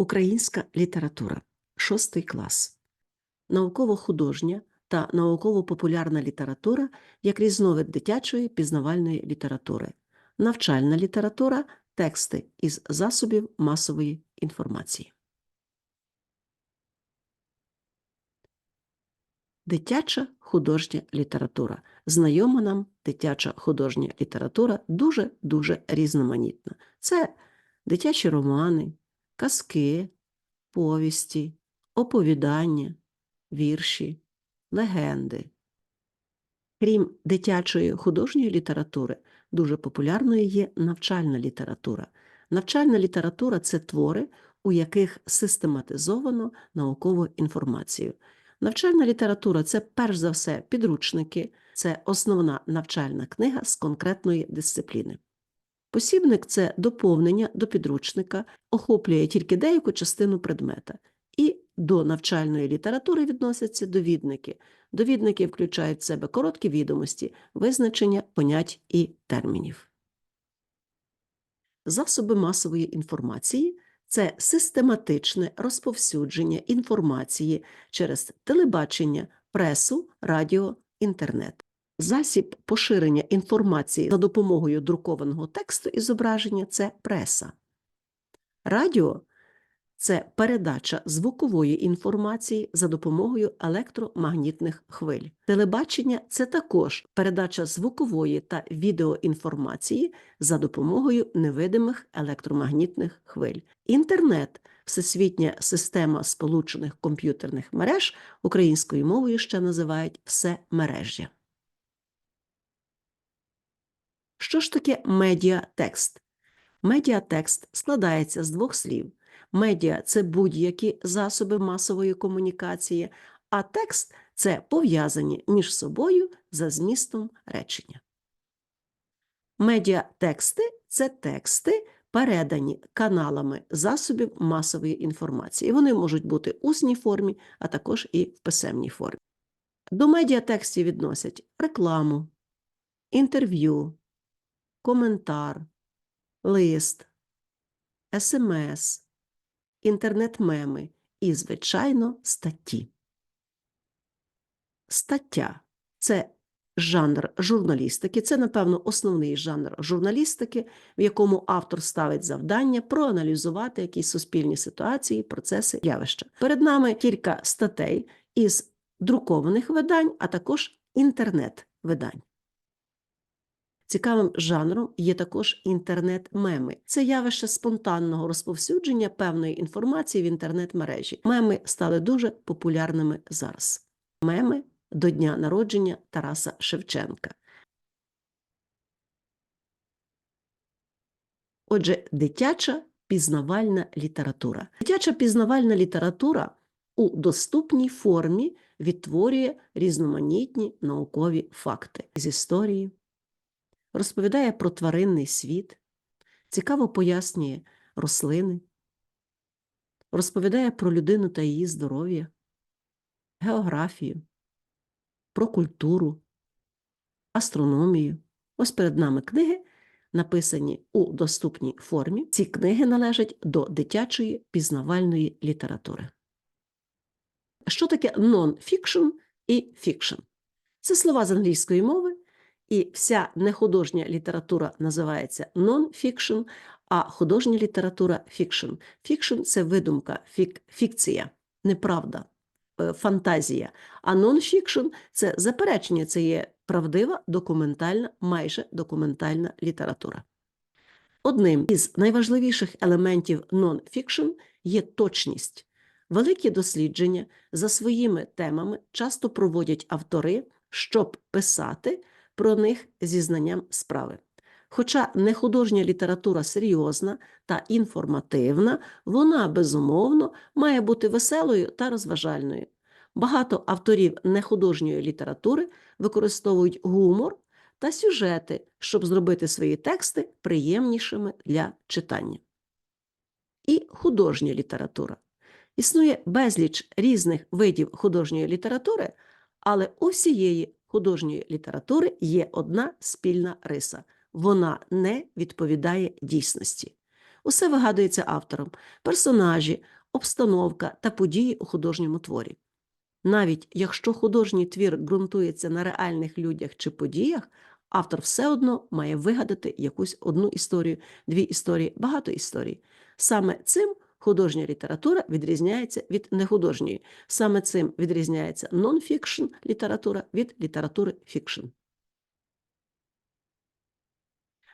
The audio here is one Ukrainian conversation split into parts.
Українська література, шостий клас, науково-художня та науково-популярна література як різновид дитячої пізнавальної літератури, навчальна література, тексти із засобів масової інформації. Дитяча художня література. Знайома нам дитяча художня література дуже-дуже різноманітна. Це дитячі романи, казки, повісті, оповідання, вірші, легенди. Крім дитячої художньої літератури, дуже популярною є навчальна література. Навчальна література це твори, у яких систематизовано наукову інформацію. Навчальна література це перш за все підручники, це основна навчальна книга з конкретної дисципліни. Посібник це доповнення до підручника, охоплює тільки деяку частину предмета. І до навчальної літератури відносяться довідники. Довідники включають в себе короткі відомості, визначення понять і термінів. Засоби масової інформації це систематичне розповсюдження інформації через телебачення, пресу, радіо, інтернет. Засіб поширення інформації за допомогою друкованого тексту і зображення це преса. Радіо це передача звукової інформації за допомогою електромагнітних хвиль. Телебачення це також передача звукової та відеоінформації за допомогою невидимих електромагнітних хвиль. Інтернет всесвітня система сполучених комп'ютерних мереж українською мовою ще називають всемережжя. Що ж таке медіатекст? Медіатекст складається з двох слів. Медіа це будь-які засоби масової комунікації, а текст це пов'язані між собою за змістом речення. Медіатексти це тексти, передані каналами засобів масової інформації. Вони можуть бути в усній формі, а також і в писемній формі. До медіатекстів відносять рекламу, інтерв'ю, коментар, лист, смс, інтернет-меми і, звичайно, статті. Стаття це жанр журналістики, це, напевно, основний жанр журналістики, в якому автор ставить завдання проаналізувати якісь суспільні ситуації, процеси, явища. Перед нами кілька статей із друкованих видань, а також інтернет-видань. Цікавим жанром є також інтернет-меми. Це явище спонтанного розповсюдження певної інформації в інтернет-мережі. Меми стали дуже популярними зараз. Меми до дня народження Тараса Шевченка. Отже, дитяча пізнавальна література. Дитяча пізнавальна література у доступній формі відтворює різноманітні наукові факти з історії, розповідає про тваринний світ, цікаво пояснює рослини, розповідає про людину та її здоров'я, географію, про культуру, астрономію. Ось перед нами книги, написані у доступній формі. Ці книги належать до дитячої пізнавальної літератури. Що таке non-fiction і fiction? Це слова з англійської мови, і вся нехудожня література називається non-fiction, а художня література fiction. Fiction – це видумка, фік, фікція, неправда, е, фантазія. А non-fiction – це заперечення, це є правдива, документальна, майже документальна література. Одним із найважливіших елементів non-fiction є точність. Великі дослідження за своїми темами часто проводять автори, щоб писати про них зі знанням справи. Хоча нехудожня література серйозна та інформативна, вона безумовно має бути веселою та розважальною. Багато авторів нехудожньої літератури використовують гумор та сюжети, щоб зробити свої тексти приємнішими для читання. І художня література. Існує безліч різних видів художньої літератури, але у всієї художньої літератури є одна спільна риса вона не відповідає дійсності. Усе вигадується автором персонажі, обстановка та події у художньому творі. Навіть якщо художній твір ґрунтується на реальних людях чи подіях, автор все одно має вигадати якусь одну історію, дві історії, багато історій. Саме цим художня література відрізняється від нехудожньої. Саме цим відрізняється нон-фікшн література від літератури фікшн.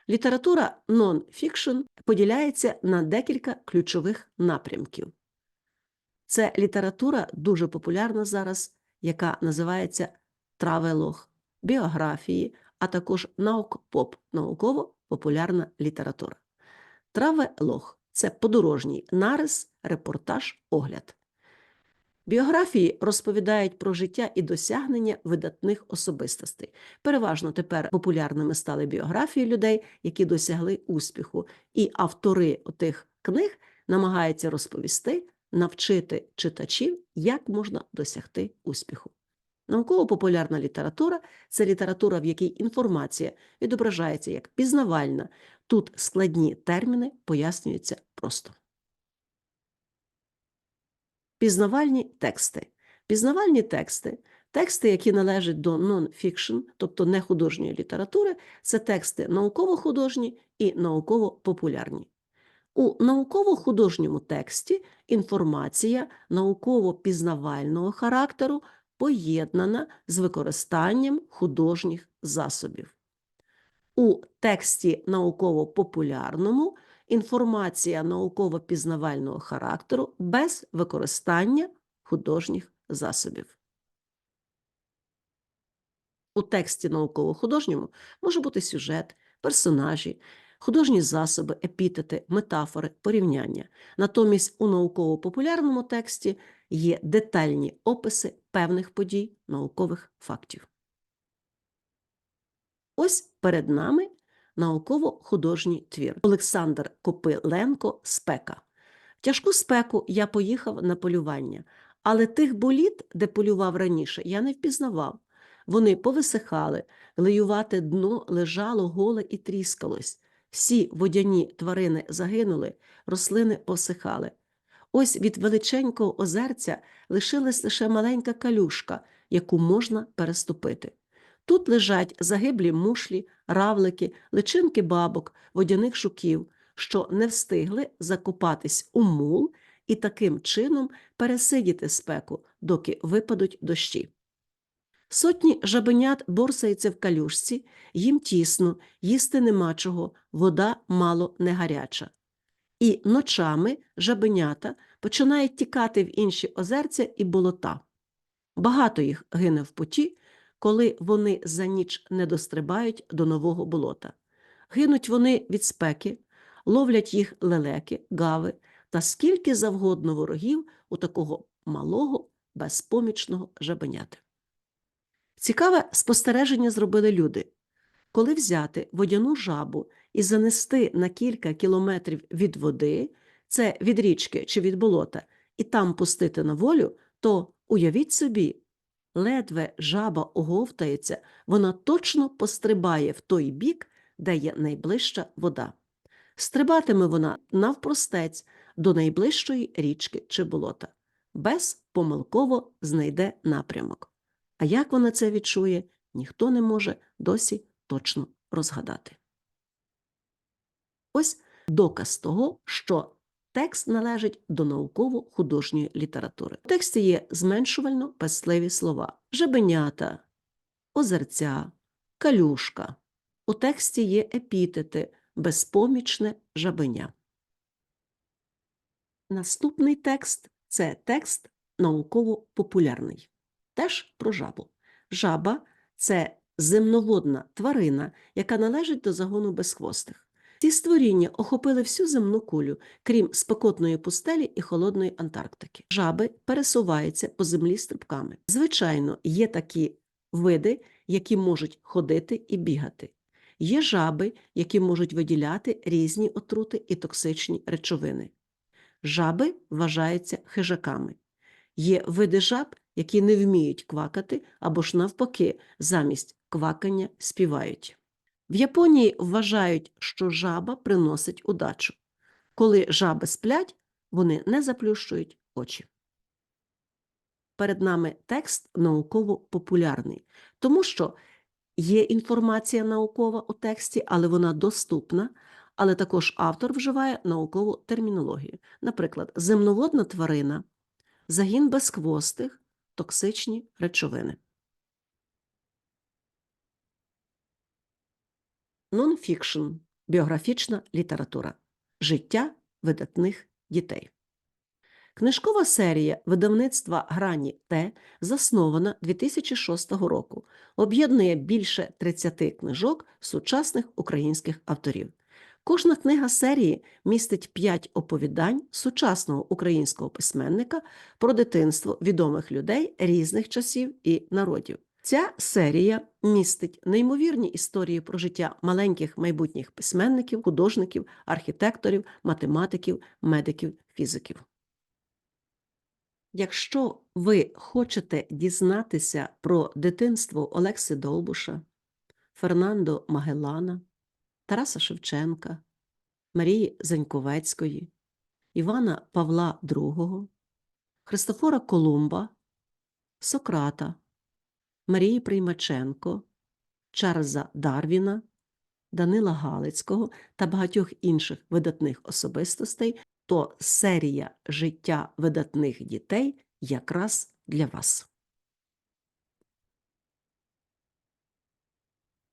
Література нон-фікшн поділяється на декілька ключових напрямків. Це література дуже популярна зараз, яка називається травелог, біографії, а також наук-поп, науково-популярна література. Травелог це подорожній нарис, репортаж, огляд. Біографії розповідають про життя і досягнення видатних особистостей. Переважно тепер популярними стали біографії людей, які досягли успіху, і автори тих книг намагаються розповісти, навчити читачів, як можна досягти успіху. Науково-популярна література це література, в якій інформація відображається як пізнавальна. Тут складні терміни пояснюються просто. Пізнавальні тексти. Пізнавальні тексти, тексти, які належать до нон-фікшн, тобто нехудожньої літератури, це тексти науково-художні і науково-популярні. У науково-художньому тексті інформація науково-пізнавального характеру поєднана з використанням художніх засобів. У тексті науково-популярному інформація науково-пізнавального характеру без використання художніх засобів. У тексті науково-художньому може бути сюжет, персонажі, художні засоби, епітети, метафори, порівняння. Натомість у науково-популярному тексті є детальні описи певних подій, наукових фактів. Ось перед нами науково-художній твір Олександр Копиленко Спека. В тяжку спеку я поїхав на полювання, але тих боліт, де полював раніше, я не впізнавав. Вони повисихали, глеювате дно лежало голе і тріскалось. Всі водяні тварини загинули, рослини посихали. Ось від величенького озерця лишилась лише маленька калюшка, яку можна переступити. Тут лежать загиблі мушлі, равлики, личинки бабок, водяних жуків, що не встигли закопатись у мул і таким чином пересидіти спеку, доки випадуть дощі. Сотні жабенят борсаються в калюшці, їм тісно, їсти нема чого, вода мало не гаряча. І ночами жабенята починають тікати в інші озерця і болота. Багато їх гине в путі, коли вони за ніч не дострибають до нового болота. Гинуть вони від спеки, ловлять їх лелеки, гави та скільки завгодно ворогів у такого малого, безпомічного жабеняти. Цікаве спостереження зробили люди. Коли взяти водяну жабу і занести на кілька кілометрів від води, це від річки чи від болота, і там пустити на волю, то уявіть собі, ледве жаба оговтається, вона точно пострибає в той бік, де є найближча вода. Стрибатиме вона навпростець до найближчої річки чи болота, безпомилково знайде напрямок. А як вона це відчує, ніхто не може досі точно розгадати. Ось доказ того, що текст належить до науково-художньої літератури. В тексті є зменшувально песливі слова жебенята, озерця, калюшка. У тексті є епітети, безпомічне жабеня. Наступний текст це текст науково-популярний. Теж про жабу. Жаба це земноводна тварина, яка належить до загону безхвостих. Ці створіння охопили всю земну кулю, крім спекотної пустелі і холодної Антарктики. Жаби пересуваються по землі стрибками. Звичайно, є такі види, які можуть ходити і бігати. Є жаби, які можуть виділяти різні отрути і токсичні речовини. Жаби вважаються хижаками. Є види жаб, які не вміють квакати або ж навпаки, замість квакання співають. В Японії вважають, що жаба приносить удачу. Коли жаби сплять, вони не заплющують очі. Перед нами текст науково-популярний, тому що є інформація наукова у тексті, але вона доступна, але також автор вживає наукову термінологію. Наприклад, земноводна тварина, загін безхвостих, токсичні речовини. Нонфікшн – біографічна література. Життя видатних дітей. Книжкова серія видавництва Грані Т заснована 2006 року. Об'єднує більше 30 книжок сучасних українських авторів. Кожна книга серії містить 5 оповідань сучасного українського письменника про дитинство відомих людей різних часів і народів. Ця серія містить неймовірні історії про життя маленьких майбутніх письменників, художників, архітекторів, математиків, медиків, фізиків. Якщо ви хочете дізнатися про дитинство Олекси Довбуша, Фернандо Магеллана, Тараса Шевченка, Марії Заньковецької, Івана Павла II, Христофора Колумба, Сократа, Марії Приймаченко, Чарльза Дарвіна, Данила Галицького та багатьох інших видатних особистостей, то серія життя видатних дітей якраз для вас.